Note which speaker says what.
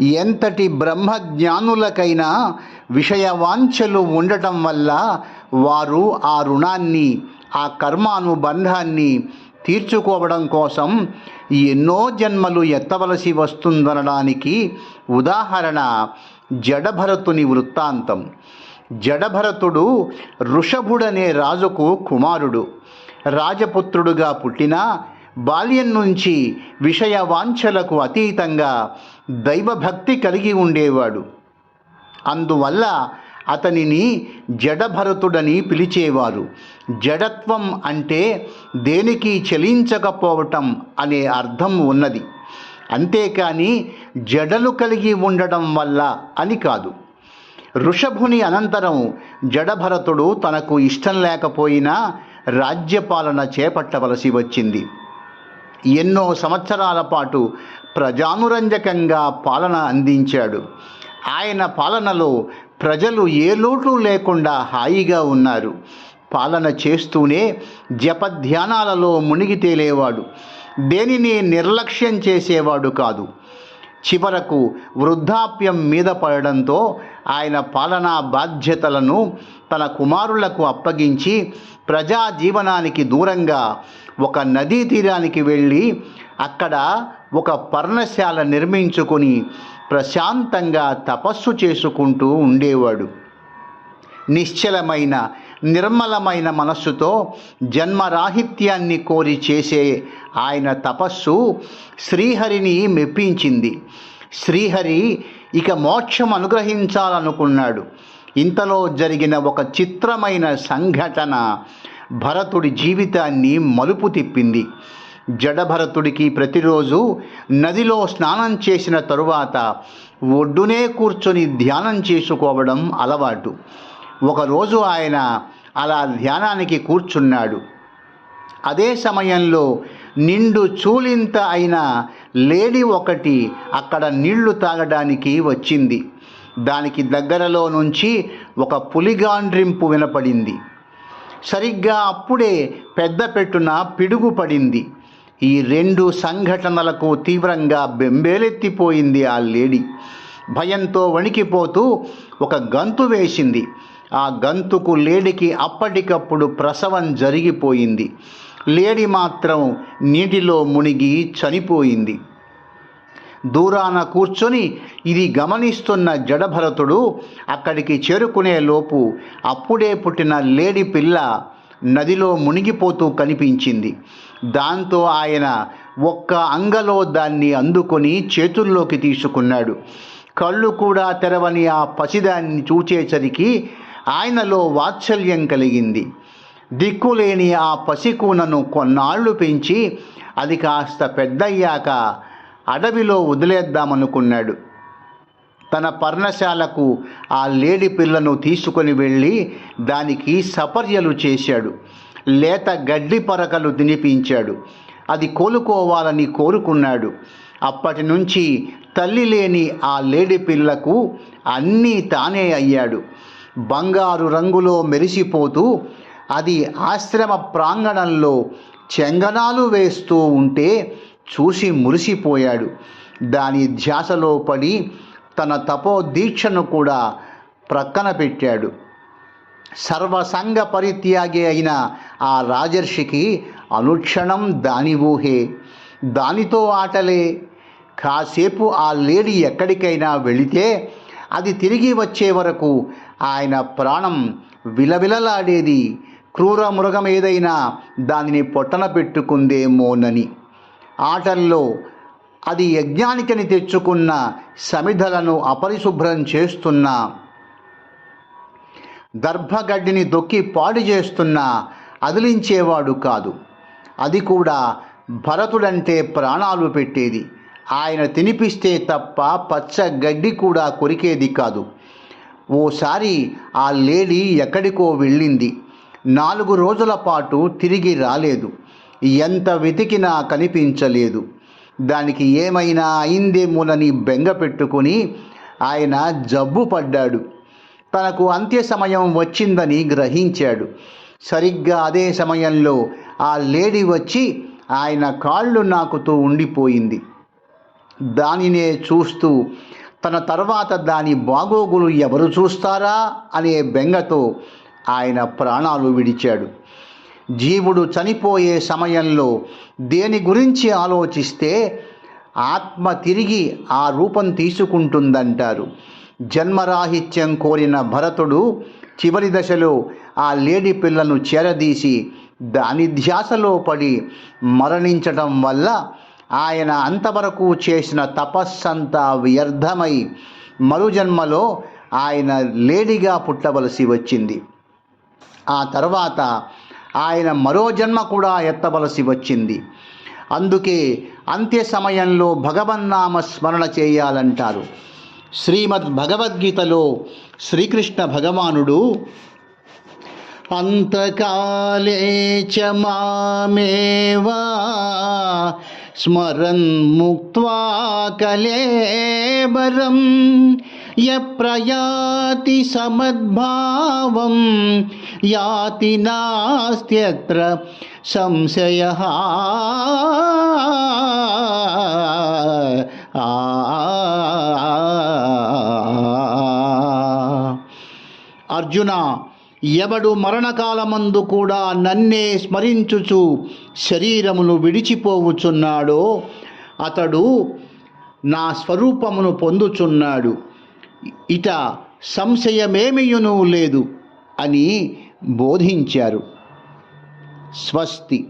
Speaker 1: ఎంతటి బ్రహ్మజ్ఞానులకైనా విషయవాంఛలు ఉండటం వల్ల వారు ఆ రుణాన్ని ఆ కర్మానుబంధాన్ని తీర్చుకోవడం కోసం ఎన్నో జన్మలు ఎత్తవలసి వస్తుందనడానికి ఉదాహరణ జడభరతుని వృత్తాంతం. జడభరతుడు ఋషభుడనే రాజుకు కుమారుడు. రాజపుత్రుడుగా పుట్టినా బాల్యం నుంచి విషయ వాంఛలకు అతీతంగా దైవభక్తి కలిగి ఉండేవాడు. అందువల్ల అతనిని జడభరతుడని పిలిచేవారు. జడత్వం అంటే దేనికి చలించకపోవటం అనే అర్థం ఉన్నది. అంతేకాని జడలు కలిగి ఉండడం వల్ల అని కాదు. ఋషభుని అనంతరం జడభరతుడు తనకు ఇష్టం లేకపోయినా రాజ్యపాలన చేపట్టవలసి వచ్చింది. ఎన్నో సంవత్సరాల పాటు ప్రజానురంజకంగా పాలన అందించాడు. ఆయన పాలనలో ప్రజలు ఏ లోటు లేకుండా హాయిగా ఉన్నారు. పాలన చేస్తూనే జపధ్యానాలలో మునిగి తేలేవాడు. దేనిని నిర్లక్ష్యం చేసేవాడు కాదు. చివరకు వృద్ధాప్యం మీద పడడంతో ఆయన పాలనా బాధ్యతలను తన కుమారులకు అప్పగించి ప్రజా జీవనానికి దూరంగా ఒక నదీ తీరానికి వెళ్ళి అక్కడ ఒక పర్ణశాల నిర్మించుకొని ప్రశాంతంగా తపస్సు చేసుకుంటూ ఉండేవాడు. నిశ్చలమైన నిర్మలమైన మనస్సుతో జన్మరాహిత్యాన్ని కోరి చేసే ఆయన తపస్సు శ్రీహరిని మెప్పించింది. శ్రీహరి ఇక మోక్షం అనుగ్రహించాలనుకున్నాడు. ఇంతలో జరిగిన ఒక చిత్రమైన సంఘటన భరతుడి జీవితాన్ని మలుపు తిప్పింది. జడభరతుడికి ప్రతిరోజు నదిలో స్నానం చేసిన తరువాత ఒడ్డునే కూర్చొని ధ్యానం చేసుకోవడం అలవాటు. ఒకరోజు ఆయన అలా ధ్యానానికి కూర్చున్నాడు. అదే సమయంలో నిండు చూలింత అయిన లేడీ ఒకటి అక్కడ నీళ్ళు తాగడానికి వచ్చింది. దానికి దగ్గరలో నుంచి ఒక పులిగాండ్రింపు వినపడింది. సరిగ్గా అప్పుడే పెద్ద పెట్టున పిడుగు పడింది. ఈ రెండు సంఘటనలకు తీవ్రంగా బెంబేలెత్తిపోయింది ఆ లేడీ. భయంతో వణికిపోతూ ఒక గంతు వేసింది. ఆ గంతుకు లేడికి అప్పటికప్పుడు ప్రసవం జరిగిపోయింది. లేడి మాత్రం నీటిలో మునిగి చనిపోయింది. దూరాన కూర్చొని ఇది గమనిస్తున్న జడభరతుడు అక్కడికి చేరుకునేలోపు అప్పుడే పుట్టిన లేడి పిల్ల నదిలో మునిగిపోతూ కనిపించింది. దాంతో ఆయన ఒక్క అంగలో దాన్ని అందుకొని చేతుల్లోకి తీసుకున్నాడు. కళ్ళు కూడా తెరవని ఆ పసిదాన్ని చూచేసరికి ఆయనలో వాత్సల్యం కలిగింది. దిక్కులేని ఆ పసికూనను కొన్నాళ్ళు పెంచి అది కాస్త పెద్దయ్యాక అడవిలో వదిలేద్దామనుకున్నాడు. తన పర్ణశాలకు ఆ లేడి పిల్లను తీసుకొని వెళ్ళి దానికి సపర్యలు చేశాడు. లేత గడ్డి పరకలు తినిపించాడు. అది కోలుకోవాలని కోరుకున్నాడు. అప్పటి నుంచి తల్లి లేని ఆ లేడి పిల్లకు అన్నీ తానే అయ్యాడు. బంగారు రంగులో మెరిసిపోతూ అది ఆశ్రమ ప్రాంగణంలో చెంగనాలు వేస్తూ ఉంటే చూసి మురిసిపోయాడు. దాని ధ్యాసలో పడి తన తపోదీక్షను కూడా ప్రక్కన పెట్టాడు. సర్వసంగ పరిత్యాగి అయిన ఆ రాజర్షికి అనుక్షణం దాని ఊహే. దానితో ఆటలే. కాసేపు ఆ లేడీ ఎక్కడికైనా వెళితే అది తిరిగి వచ్చే వరకు ఆయన ప్రాణం విలవిలలాడేది. క్రూర మృగం ఏదైనా దానిని పొట్టన పెట్టుకుందేమోనని. ఆటల్లో అది యజ్ఞానికని తెచ్చుకున్న సమిధలను అపరిశుభ్రం చేస్తున్న దర్భగడ్డిని దొక్కి పాడు చేస్తున్న అదిలించేవాడు కాదు. అది కూడా భరతుడంటే ప్రాణాలు పెట్టేది. ఆయన తినిపిస్తే తప్ప పచ్చ గడ్డి కూడా కొరికేది కాదు. ఓసారి ఆ లేడీ ఎక్కడికో వెళ్ళింది. నాలుగు రోజుల పాటు తిరిగి రాలేదు. ఎంత వెతికినా కనిపించలేదు. దానికి ఏమైనా అయిందేమోనని బెంగ పెట్టుకుని ఆయన జబ్బు పడ్డాడు. తనకు అంత్య సమయం వచ్చిందని గ్రహించాడు. సరిగ్గా అదే సమయంలో ఆ లేడీ వచ్చి ఆయన కాళ్ళు నాకుతూ ఉండిపోయింది. దానినే చూస్తూ తన తర్వాత దాని బాగోగులు ఎవరు చూస్తారా? అనే బెంగతో ఆయన ప్రాణాలు విడిచాడు. జీవుడు చనిపోయే సమయంలో దేని గురించి ఆలోచిస్తే ఆత్మ తిరిగి ఆ రూపం తీసుకుంటుందంటారు. జన్మరాహిత్యం కోరిన భరతుడు చివరి దశలో ఆ లేడి పిల్లను చేరదీసి దాని ధ్యాసలో పడి మరణించటం వల్ల ఆయన అంతవరకు చేసిన తపస్సంతా వ్యర్థమై మరుజన్మలో ఆయన లేడిగా పుట్టవలసి వచ్చింది. ఆ తర్వాత ఆయన మరో జన్మ కూడా ఎత్తవలసి వచ్చింది. అందుకే అంత్య సమయంలో భగవన్నామ స్మరణ చేయాలంటారు. శ్రీమద్ భగవద్గీతలో శ్రీకృష్ణ భగవానుడు అంతకాలే చ మామేవా స్మరన్ ముక్త్వా కలేబరం య ప్రయాతి సమద్భావం యాతి నాస్త్యత్ర సంశయ. అర్జున ఎవడు మరణకాలమందు కూడా నన్నే స్మరించుచు శరీరమును విడిచిపోవుచున్నాడో అతడు నా స్వరూపమును పొందుచున్నాడు. ఇట సంశయమేమియును లేదు అని బోధించారు. స్వస్తి.